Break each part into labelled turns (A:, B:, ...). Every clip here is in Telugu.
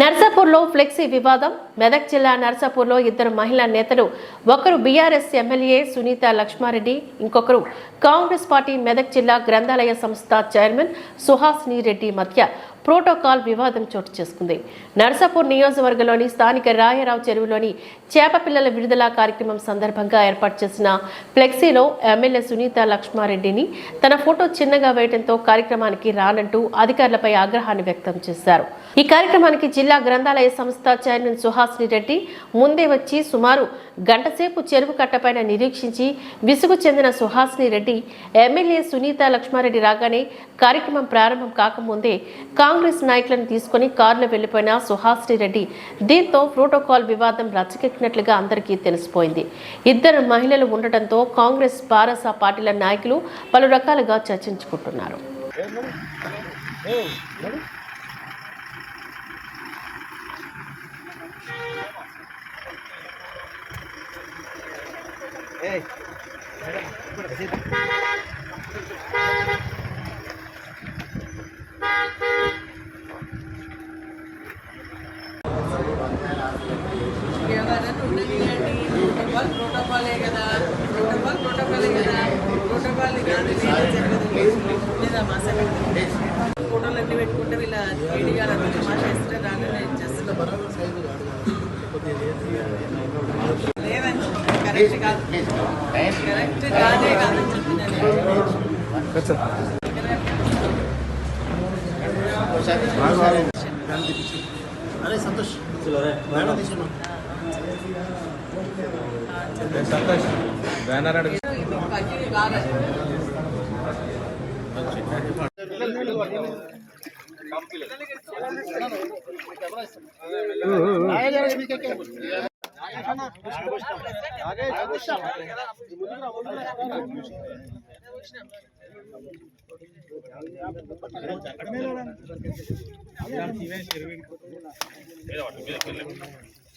A: నర్సాపూర్లో ఫ్లెక్సీ వివాదం. మెదక్ జిల్లా నర్సాపూర్లో ఇద్దరు మహిళా నేతలు ఒకరు బీఆర్ఎస్ ఎమ్మెల్యే సునీత లక్ష్మారెడ్డి ఇంకొకరు కాంగ్రెస్ పార్టీ మెదక్ జిల్లా గ్రంథాలయ సంస్థ చైర్మన్ సుహాసిని రెడ్డి మధ్య ప్రోటోకాల్ వివాదం చోటు చేసుకుంది. నర్సాపూర్ నియోజకవర్గంలోని స్థానిక రాయరావు చెరువులోని చేప పిల్లల విడుదల కార్యక్రమం సందర్భంగా ఏర్పాటు చేసిన ఫ్లెక్సీలో ఎమ్మెల్యే సునీత లక్ష్మారెడ్డిని తన ఫోటో చిన్నగా వేయడంతో కార్యక్రమానికి రానంటూ అధికారులపై ఆగ్రహాన్ని వ్యక్తం చేశారు. ఈ కార్యక్రమానికి జిల్లా గ్రంథాలయ సంస్థ చైర్మన్ సుహాసిని రెడ్డి ముందే వచ్చి సుమారు గంటసేపు చెరువు కట్టపైన నిరీక్షించి విసుగు చెందిన సుహాసిని రెడ్డి ఎమ్మెల్యే సునీత లక్ష్మారెడ్డి రాగానే కార్యక్రమం ప్రారంభం కాకముందే కాంగ్రెస్ నాయకులను తీసుకుని కారులో వెళ్ళిపోయిన సుహాసిని రెడ్డి దీంతో ప్రోటోకాల్ వివాదం రచ్చకెక్కినట్లుగా అందరికీ తెలిసిపోయింది. ఇద్దరు మహిళలు ఉండటంతో కాంగ్రెస్ పారస పార్టీల నాయకులు పలు రకాలుగా చర్చించుకుంటున్నారు.
B: ఎవరైనా ఉండనియండి ప్రోటోకాల్ ప్రోటోకాలే కదా ప్రోటోకాల్ ప్రోటోకాలే కదా ప్రోటోకాల్ కాదు లేదా మా ఫోటోలు అన్ని పెట్టుకుంటే వీళ్ళ అంతా తమాషా చేస్తే దాన్ని నేను చేస్తున్నాను లేదండి కరెక్ట్ కాదు కరెక్ట్ కాదే కాదని చెప్తున్నాను
C: అరే సంతోష్ మేడం తీసుకున్నాం.
D: సంతోష్ బ్యానర్ అడుగు
B: ఇది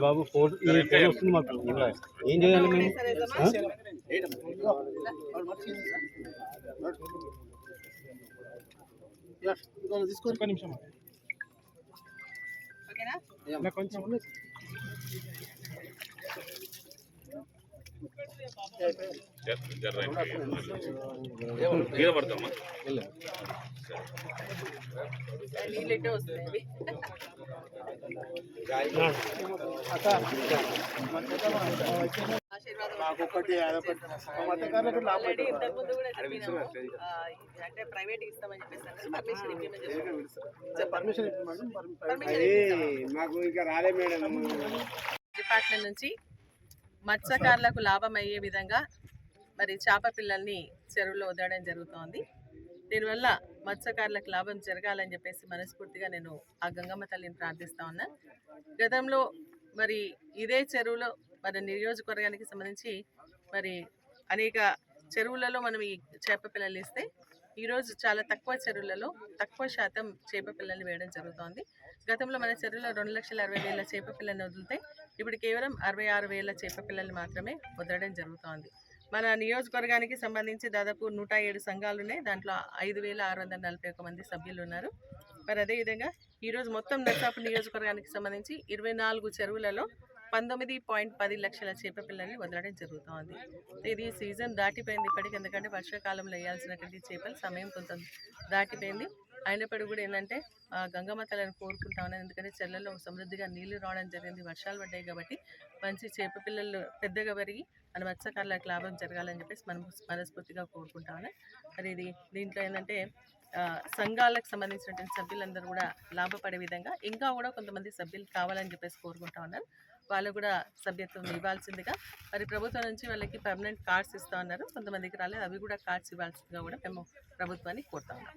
C: బాబు ఫోటో ఫోటో వస్తుంది మాకు ఏం చేయాలి మేము తీసుకోండి ఒక నిమిషం
B: ఓకేనా
C: కొంచెం
B: ఆ, అంటే ప్రైవేట్ ఇస్తామని చెప్పేసి పర్మిషన్
C: మాకు ఇంకా రాలే మేడం.
B: డిపార్ట్మెంట్ నుంచి మత్స్యకారులకు లాభం అయ్యే విధంగా మరి చేప పిల్లల్ని చెరువులో వదలడం జరుగుతోంది. దీనివల్ల మత్స్యకారులకు లాభం జరగాలని చెప్పేసి మనస్ఫూర్తిగా నేను ఆ గంగమ్మ తల్లిని ప్రార్థిస్తా ఉన్నా. గతంలో మరి ఇదే చెరువులో మన నియోజకవర్గానికి సంబంధించి మరి అనేక చెరువులలో మనం ఈ చేప పిల్లలు ఇస్తే ఈరోజు చాలా తక్కువ చెరువులలో తక్కువ శాతం చేప పిల్లల్ని వేయడం జరుగుతోంది. గతంలో మన చెరువులో రెండు లక్షల అరవై వేల చేప పిల్లల్ని వదిలితే ఇప్పుడు కేవలం అరవై ఆరు వేల చేప పిల్లల్ని మాత్రమే వదలడం జరుగుతోంది. మన నియోజకవర్గానికి సంబంధించి దాదాపు నూట ఏడు సంఘాలు ఉన్నాయి దాంట్లో ఐదు వేల ఆరు వందల నలభై ఒక మంది సభ్యులు ఉన్నారు మరి అదేవిధంగా ఈరోజు మొత్తం నర్సాపు నియోజకవర్గానికి సంబంధించి ఇరవై నాలుగు చెరువులలో పంతొమ్మిది పాయింట్ పది లక్షల చేప పిల్లల్ని వదలడం జరుగుతోంది. ఇది సీజన్ దాటిపోయింది ఇప్పటికి. ఎందుకంటే వర్షాకాలంలో వేయాల్సినటువంటి చేపలు సమయం కొంత దాటిపోయింది. అయినప్పటికీ కూడా ఏంటంటే గంగమ్మ తల్లిని కోరుకుంటా ఉన్నాను. ఎందుకంటే చెర్లలో సమృద్ధిగా నీళ్ళు రావడం జరిగింది. వర్షాలు పడ్డాయి కాబట్టి మంచి చేప పిల్లలు పెద్దగా పెరిగి మన మత్స్యకారులకు లాభం జరగాలని చెప్పేసి మనం మనస్ఫూర్తిగా కోరుకుంటా ఉన్నాం మరి ఇది దీంట్లో ఏంటంటే సంఘాలకు సంబంధించినటువంటి సభ్యులందరూ కూడా లాభపడే విధంగా ఇంకా కూడా కొంతమంది సభ్యులు కావాలని చెప్పేసి కోరుకుంటా ఉన్నాను. వాళ్ళు కూడా సభ్యత్వం ఇవ్వాల్సిందిగా. మరి ప్రభుత్వం నుంచి వాళ్ళకి పర్మనెంట్ కార్డ్స్ ఇస్తా ఉన్నారు. కొంతమందికి రాలేదు. అవి కూడా కార్డ్స్ ఇవ్వాల్సిందిగా కూడా మేము ప్రభుత్వాన్ని కోరుతా ఉన్నాం.